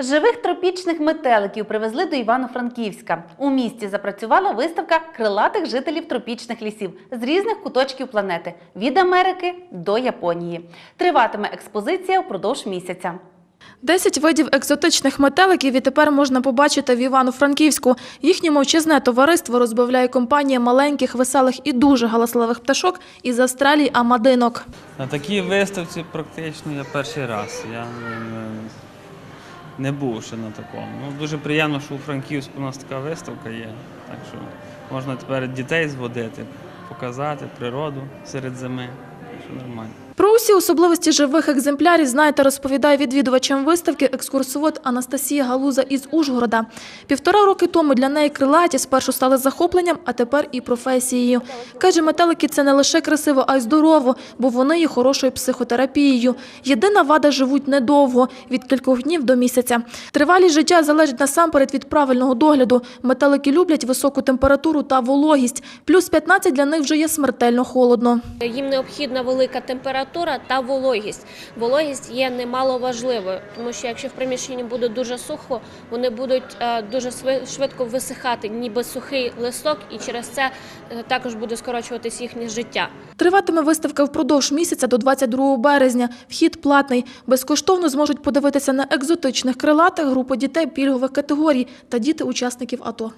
Живих тропічних метеликів привезли до Івано-Франківська. У місті запрацювала виставка крилатих жителів тропічних лісів з різних куточків планети від Америки до Японії. Триватиме експозиція впродовж місяця. Десять видів екзотичних метеликів відтепер можна побачити в Івано-Франківську. Їхнє мовчазне товариство розбавляє компанія маленьких, веселих і дуже галасливих пташок із Австралії Амадинок. На такій виставці практично я перший раз. Я не, був ще на такому. Ну, дуже приємно, що у Франківську у нас така виставка є. Так що можна тепер дітей зводити, показати природу серед зими. Що нормально. Про усі особливості живих екземплярів знає та розповідає відвідувачам виставки екскурсовод Анастасія Галуза із Ужгорода. Півтора роки тому для неї крилаті спершу стали захопленням, а тепер і професією. Каже, метелики – це не лише красиво, а й здорово, бо вони є хорошою психотерапією. Єдина вада – живуть недовго – від кількох днів до місяця. Тривалість життя залежить насамперед від правильного догляду. Метелики люблять високу температуру та вологість. Плюс 15 для них вже є смертельно холодно. Їм необхідна велика температура та вологість. Вологість є немаловажливою, тому що якщо в приміщенні буде дуже сухо, вони будуть е, дуже швидко висихати, ніби сухий листок, і через це е, також буде скорочуватись їхнє життя. Триватиме виставка впродовж місяця до 22 березня. Вхід платний. Безкоштовно зможуть подивитися на екзотичних крилатих, групи дітей пільгових категорій та діти учасників АТО.